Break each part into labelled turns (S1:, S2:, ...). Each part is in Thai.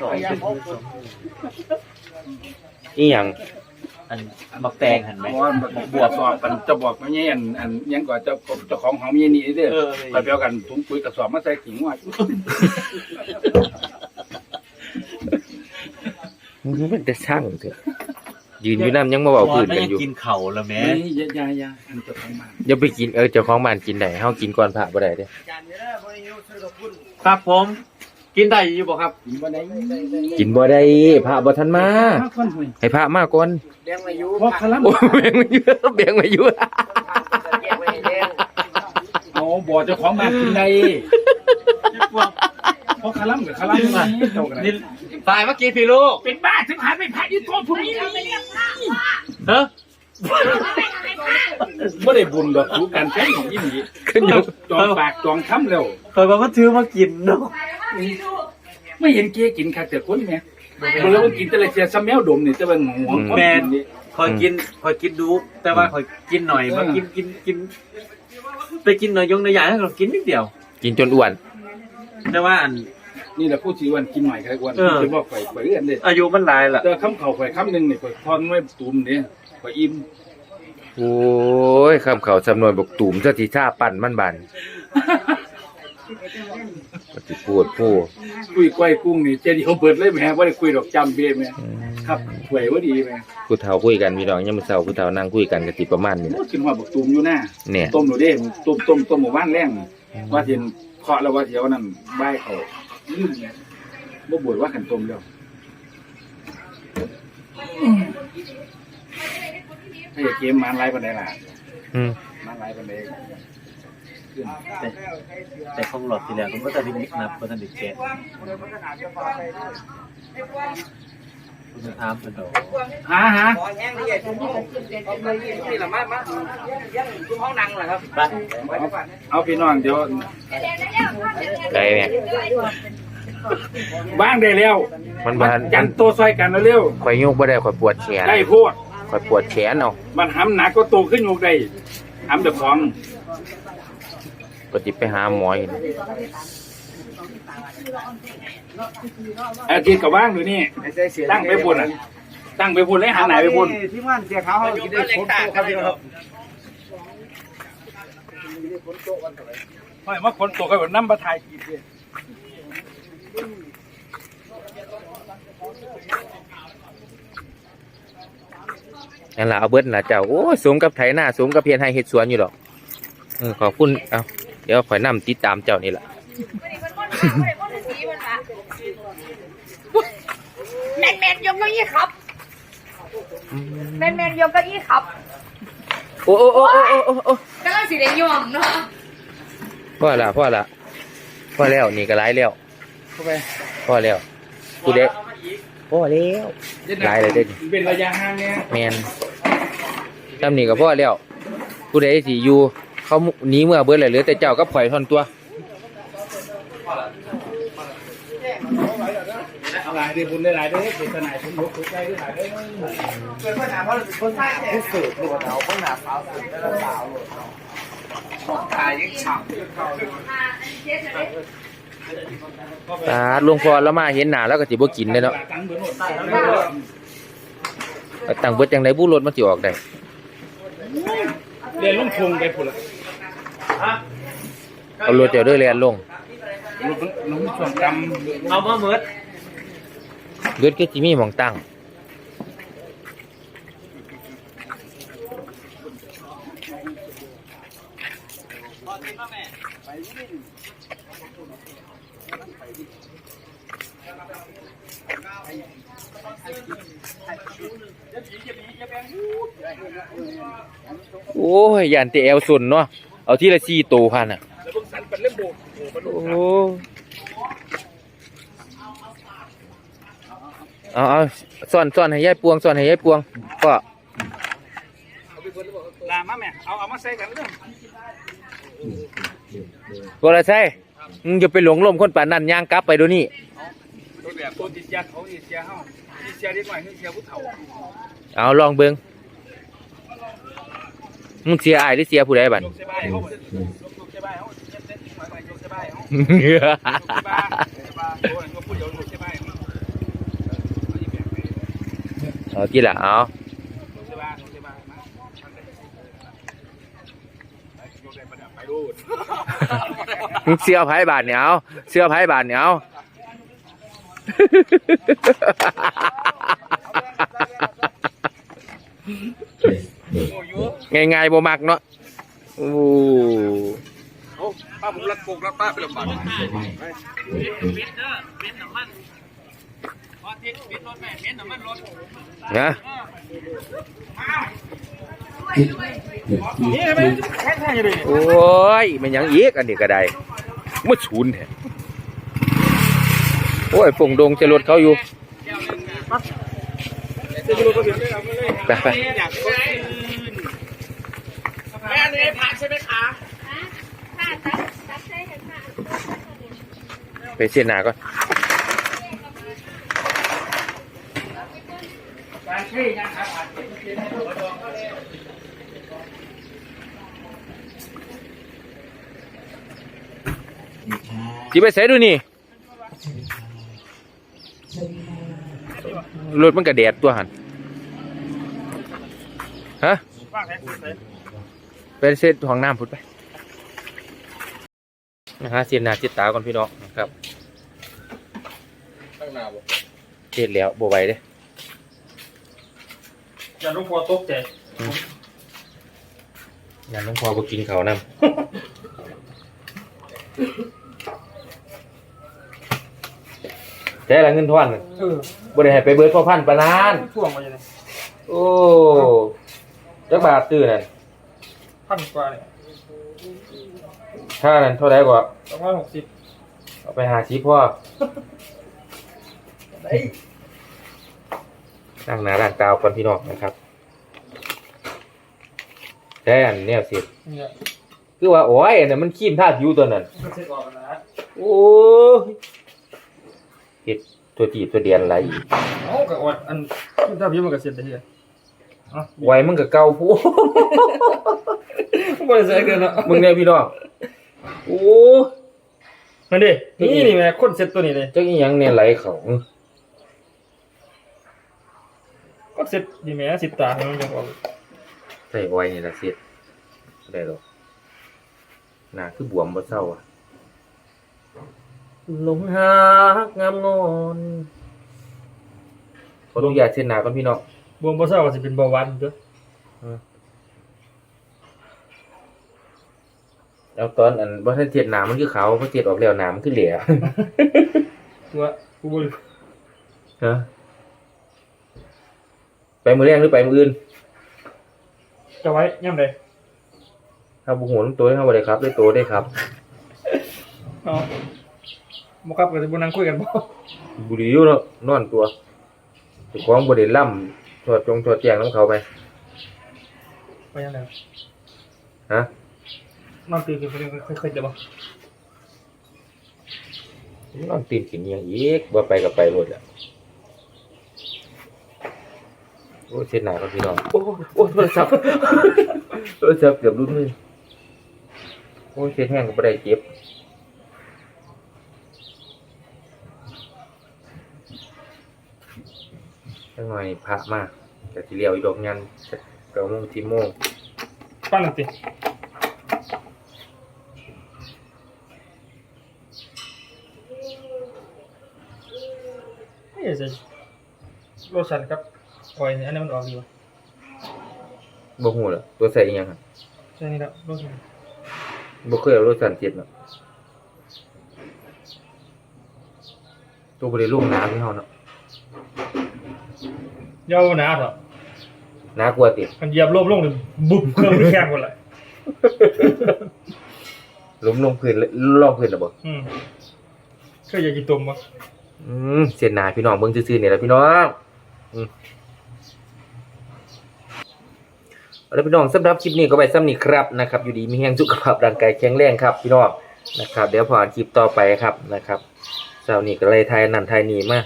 S1: สองเป็นมือสอง
S2: นี่หยัง
S1: อันบักแตงหันไหม
S3: เพราะว่าบวชสอบกันจะบอกว่าเนี่ยอันอันยังก่อนเจ้าเจ้าของของมีนี่เด้อ
S1: เออ
S3: ไปเปียวกันถุงปุ๋ยกระสอบมาใส่ขิงว่า
S2: มึงเป็นแต่ช่างเถอะยืนอยู่น้ำยังมาเบาพื้น
S1: ไม่
S2: กัน
S1: ยัง
S2: อยู่
S1: กินเข่าแล้วแม่
S3: ไม่ยายายาอันเจ้าของบ้าน
S2: อย่าไปกินเออเจ้าของบ้านกินได้เฮากินก่อนพระบ่ได้เด้
S1: ครับผม กินได้อยู่บ่ครับ
S3: กินบ่ได้
S2: กินบ่ได้พระบ่ทันมา
S3: ห้าคนเฮ้ย
S2: ให้พระมาก่อน
S3: พอคลัม
S2: โอ้แบ่งมาอยู่แบ่งมาอยู่
S3: เอาบ่เจ้าของบ้านกินได้พอคลัมกับคลัมนี่เจ้ากัน
S1: นี่ตายเมื่อกี้พี่ลูก
S3: เป็นบ้าถึงหาไม่พายที่ตัวผมนี่
S1: เฮ้ย
S3: บ่ ได้บุญดอกถูกกันแท้ของอีหลี
S2: ขึ้นอยู่
S3: จองปากจองคำแล้ว
S1: เคยบอกว่าถือมากินเนาะ
S3: ไม่เห็นเกี้กินคักแต่คนแม่บ่แล้วมันกินแต่ละเสียซ้ำแมวดมนี่แต่ว่าหัวคนกินนี่
S1: คอยกินคอยกินดู แต่ว่าคอยกินหน่อยมากินกินกิน ไปกินหน่อยยงในใหญ่ให้เรากินนิดเดียว
S2: กินจนอ้วน
S1: แต่ว่าอัน
S3: นี่แหละผู้ชีวันกินหน่อยครับวัน
S1: เออ
S3: จะบอกข่อยข่อยเอื้อนเด้
S1: อายุมันหลายละ
S3: เจอคำเข่าข่อยคำหนึ่งนี่ข่อยทอนไว้ตุ่มเนี่ย ข่อยอิ่ม
S2: โอ้ยคำเขาสำนวนบอกตุ่มซะทีท่าปั่นมันบานปฏิพูดผู้
S3: คุยก้อยกุ้งนี่เจดีเขาเปิดเลยแม่ว่าได้คุยดอกจำเบี้ยแม่ครับถวยว่าดีแม่
S2: ผู้เฒ่าคุยกันพี่น้องยามมื้อเช้าผู้เฒ่านั่งคุยกันก็สิประมาณนี้แหละ
S3: โอ้กินหัวบักตุ่มอยู่หน้า
S2: เนี่ย
S3: ต้มหนูเด้ต้มต้มต้มหมู่บ้านแรงว่าเห็นเคาะแล้วว่าเดี๋ยวนั้นใบายเขาลืมเนี่ยบ่บ่นว่าขันต้มแล้ว ถ้าอยากเกมมันไล่ปานใดล่ะ
S2: อืม
S3: มันไล่ปานใดขึ้น
S1: แต่แต่ของหลอดทีแล้วมันก็จะดิมิกนับก็จะดิแกะคุณจะถามเป็นดอก
S3: หาหา
S1: ไป
S3: เอาพี่น้องเดี๋ยว
S2: ได้แม่
S3: บ้างได้แล้ว
S2: มันบ่ทัน
S3: กันตัวซอยกันแล้วเร็ว
S2: ข่อยยกบ่ได้ข่อยปวดแขน
S3: ได้โพด
S2: ข่อยปวดแขนเอา
S3: มันหำหนักก็โตขึ้นอยู่ได้หำเจ้าของ
S2: ก็สิไปหาหมออีก
S3: อาทิตย์กับว่างอยู่นี่ตั้งไปบนอะ ตั้งไปบนเลยหาไหนไปบน
S4: ที่มันเสียเขาเขาได้ผลโตครับพี่ครับ
S3: ไม่มาคนโตกันแบบน้ำประทายกินเลย
S2: นั่นล่ะเอาเบิดนั่นล่ะเจ้าโอ้ยสมกับไถนาสมกับเพียรให้เฮ็ดสวนอยู่ดอกเออขอบคุณเอาเดี๋ยวข่อยนํติดตามเจ้านี่ล่ะ
S5: แมนแมนยกเก้าอี้ครับแมนแมนยกเก้าอี้ครับ
S2: โอ้โอ้โอ้โอ้โอ้โอ้
S5: กำลังสีแดงย่องเนาะ
S2: พอละพอละพอแล้วนี่ก็หลายแล้ว
S3: เข้าไป
S2: พอแล้วกูเด้ พอแล้วหลายเลยเด้นี่
S3: เป็นระยะห่างเนี่ย
S2: แมนทำนี่ก็พอแล้วกูได้สิอยู่เขาหนีเมื่อเบิดเลยเหลือแต่เจ้ากับข่อยทอนตัว
S3: หลายได้บุญได้หลายได้เป็นทนายสมรสใจได้หลายได้
S4: เป็นปัญหาเพราะคนผู้สืบหลวดเอาปัญหาสาวสืบได้แล้วสาวหลวดเอาตายยังฉ่
S2: ตาหลวงพ่อแล้วมาเห็นหน้าแล้วก็สิบ่กินได้เนาะ
S3: ตั้งเบอร์โน่น
S2: ก็ตั้งเบิดจังไดผู้รถมันสิออกได้
S3: เรียนลุงพงไปพุ่นละ
S2: เอารถเจ้าเด้อแล่นลง
S3: ลุงลุงช่วงจำ
S1: เอามาเมิด
S2: เบิดก็สิมีหม่องตั้ง โอ้ยยานแต่แอวสุนเนาะเอาทีละ4โตวพันน่ะ
S3: แล้วลุงสันเป็นเล่มโบก
S2: โอ้เอาเอาซ่อนซ่อนให้ยายปวงซ่อนให้ยายปวงก็
S3: ลามาแม่เอาเอามาใส่กันเรื่อง
S2: บ่ละใช่ มึงจะไปหลงลมคนป่านนั้นย่างกลับไปเดูนี่
S3: ตัวแบบตัวติดยาเขาติดเสียเฮาติดเสียดีกว่าติดเสียผู้เฒ่า
S2: เอาลองเบิ่งมึงเสียอายหรือเสียผู้ใดบัด
S3: ยกเสียบายเขายกเสียบายเขาเจ็บเส้นหน่อยไปยกเสียบายเขา
S2: เอาที่ละเอา เสื้อไผ่บาทเนี่ยเอาเสื้อไผ่บาทเนี่ยเอาง่ายๆบ่มักเนาะโอ้
S3: ป้าผมรักโกกรักป้าไปลำบาก
S2: นะ โอ้ยมันหยังอีกอันนี้ก็ได้มาศูนย์แท้โอ้ยฝงดงจะรถเขาอยู่ไปไป
S4: แม่เลยผ่านใช่ไหมคะ
S2: ไปเสียหนาก่อน จีไปใส่ดูนี่รถมันกระแดดตัวหันฮะไปเส้นห้องน้ำพุดไปนะฮะเสียนาเสียตาก่อนพี่น้องนะครับ
S3: ตั้งนาบ่
S2: เสียแล้วบไหวเด้
S4: อย่าลุกพอตกใจ
S2: งานน้องพอบ่กินเขาวนำใช้ละเงินทอนน่ะ
S4: เออ
S2: บ่ได้ให้ไปเบิดพ่อพันปานาน
S4: ท่วงมาอย่างไร
S2: โอ้จักบาทตื้อนั่น
S4: พันกว่าเนี่ย
S2: ค่านั้นเท่าไหร่กว่า
S4: สองร้อยหกสิบ
S2: เอาไปหาชีพ่อ ตั้งหน้าร่างกาวก่อนพี่น้องนะครับแท้อันเนี้ยสิ
S4: เนี่ย
S2: คือว่าโอ้ยอันนั้นมันขี้มท่าผิวตัวนั้น
S4: ก็เช็ดออกกันนะ
S2: โอ้ยเห็ดตัวจีบตัวเดียนอะไรอีก
S4: เอ้ากับอดอันถ้าพี่มันก็เสร็จได้เลยอ๋อ
S2: ไว้มึงกับเก่าผู้
S4: บ่ได้ใส่เกินเนาะ
S2: มึงเนี่ยพี่น้องโอ้
S4: นั่นดินี่นี่แม่คนเสร็จตัวนี้เลย
S2: เจ้าอีหยังเนี่ยไหลเขา
S4: ก็เสร็จดีแม่สิบตาให้มันยังออก
S2: ใส่ไว้นี่ละเสียดได้หรอกหน้าคือบวมบ่เศร้าอะลงหักงามงอนขออนุญาตเส้นหนาก่อนพี่น้อง
S4: บวมบ่เศร้าก็สิเป็นเบาหวานเด้อ
S2: แล้วตอนอันบ่ทันเจ็ดหนามันคือขาวพอเจ็ดออกแล้วหนามันคือเหลี่ย
S4: ตัวกูบ่รู้
S2: ฮะ ไปมือแรงหรือไปมืออื่น
S4: จะไว้ย่ำใด
S2: ถ้าบุหัวน้ำตัวให้เข้าไปเลยครับได้โตได้ครับ
S4: เอาบ่ครับก็สิบ่นั่งคุยกันบ่
S2: บุรีอยู่เนาะนอนตัวเจ้าของบ่ได้ล่ำถอดจงถอดแจงน้ำเขาไป
S4: ไปยังไง
S2: ฮะ
S4: นอนตื่นขึ้นไปเรื่อยๆค่อยๆจะบ่
S2: นอนตีนขึ้นอิหยังอีกบ่ไปกับไปหมดแหละ โอ้เช็ดหน้าครับพี่น้องโอ้โอ้โทรศัพท์โทรศัพท์เกือบรุดมือโอ้เช็ดแห้งก็บ่ได้เจ็บจังหน่อยพระมากแต่ที่เลี้ยวอีดอกยันเก้าโมงสิบโมง
S4: ปั้นหน่อยสินี่สิโลชั่นครับ ปล่อยนี่อันนี้มันออกดีวะ
S2: บ่ฮู้ล่ะตัวใส่อีหยังอะ
S4: ใช่นี่แล้วโลชั่น
S2: บ่เคยเอารถสันเจ็ดเนาะตัวบ่ได้ลงน้ำให้เฮาเนาะ
S4: ยาวหนาเถอะ
S2: น้ากลัวติ
S4: มันเหยียบลมลงเลยบุบเครื่องมันแข็งหมดเลย
S2: ล้มลงพื้นเลยลองพื้นแล้วบ่
S4: อืมเคยอยากกินตุ่มปะ
S2: อืมเสียหน้าพี่น้องเบิ่งซื่อๆนี่ล่ะพี่น้อง อืมเอาละพี่น้องสำหรับคลิปนี้ก็ไว้ซ้ำนี้ครับนะครับอยู่ดีมีแรงสุขภาพร่างกายแข็งแรงครับพี่น้องนะครับ เดี๋ยวพออ่านคลิปต่อไปครับนะครับเช้านี้ก็เลยทยนั่นทยนี่มา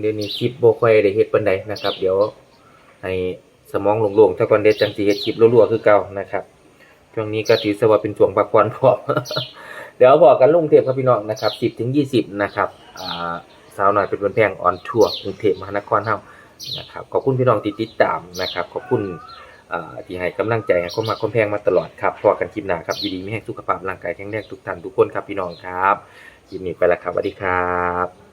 S2: เดี๋ยวนี้คลิปโบค่อยได้เฮ็ดปานใดนะครับ เดี๋ยวให้สมองโล่งๆถ้าก่อนเด็ดจังสีเฮ็ดคลิปรัวๆคือเก่านะครับช่วงนี้ก็ถือซะว่าเป็นช่วงพักผ่อนพอเดี๋ยวบอกกันลุงเทพครับพี่น้องนะครับ10ถึง20นะครับอ่าสาวหน่อยเป็นบนแพงออนทัวร์กรุงเทพมหานครเฮานะครับขอบคุณพี่น้องที่ติดตามนะครับ ขอบคุณ ที่ให้กำลังใจให้คนมาคนแพงมาตลอดครับพอกันคลิปหน้าครับยินดีมีแห้งสุขภาพร่างกายแข็งแรงทุกท่านทุกคนครับพี่น้องครับคลิปนี้ไปแล้วครับสวัสดีครับ